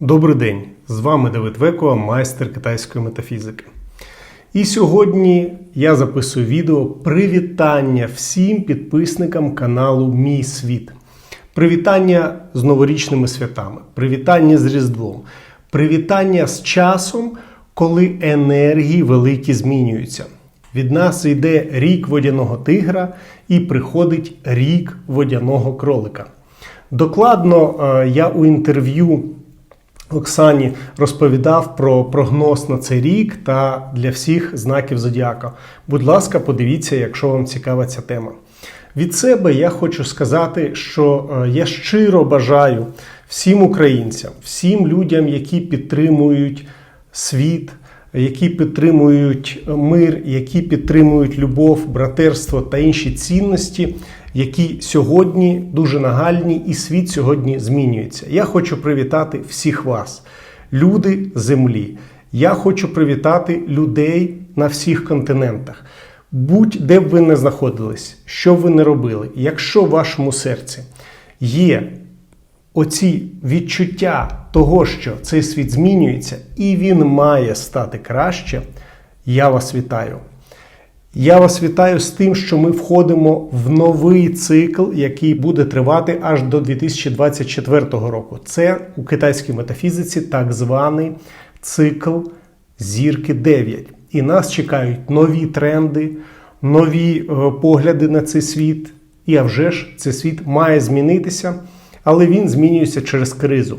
Добрий день! З вами Давид Веко, майстер китайської метафізики. І сьогодні я записую відео привітання всім підписникам каналу Мій Світ. Привітання з новорічними святами, привітання з Різдвом, привітання з часом, коли енергії великі змінюються. Від нас йде рік водяного тигра і приходить рік водяного кролика. Докладно е, я у інтерв'ю Оксані розповідав про прогноз на цей рік та для всіх знаків зодіака. Будь ласка, подивіться, якщо вам цікава ця тема. Від себе я хочу сказати, що е, я щиро бажаю всім українцям, всім людям, які підтримують світ, які підтримують мир, які підтримують любов, братерство та інші цінності, які сьогодні дуже нагальні, і світ сьогодні змінюється. Я хочу привітати всіх вас, люди землі. Я хочу привітати людей на всіх континентах. Будь-де б ви не знаходились, що б ви не робили, якщо в вашому серці є оці відчуття того, що цей світ змінюється і він має стати краще, я вас вітаю. Я вас вітаю з тим, що ми входимо в новий цикл, який буде тривати аж до 2024 року. Це у китайській метафізиці так званий цикл зірки 9. І нас чекають нові тренди, нові е, погляди на цей світ. І а вже ж цей світ має змінитися, але він змінюється через кризу.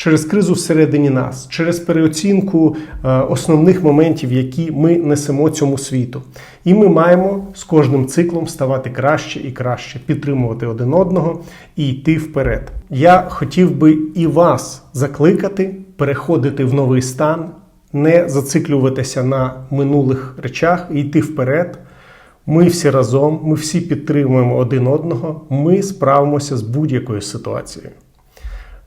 Через кризу всередині нас, через переоцінку е, основних моментів, які ми несемо цьому світу. І ми маємо з кожним циклом ставати краще і краще, підтримувати один одного і йти вперед. Я хотів би і вас закликати переходити в новий стан, не зациклюватися на минулих речах і йти вперед. Ми всі разом, ми всі підтримуємо один одного, ми справимося з будь-якою ситуацією.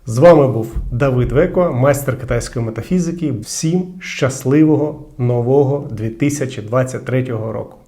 З вами був Давид Веко, майстер китайської метафізики. Всім щасливого нового 2023 року!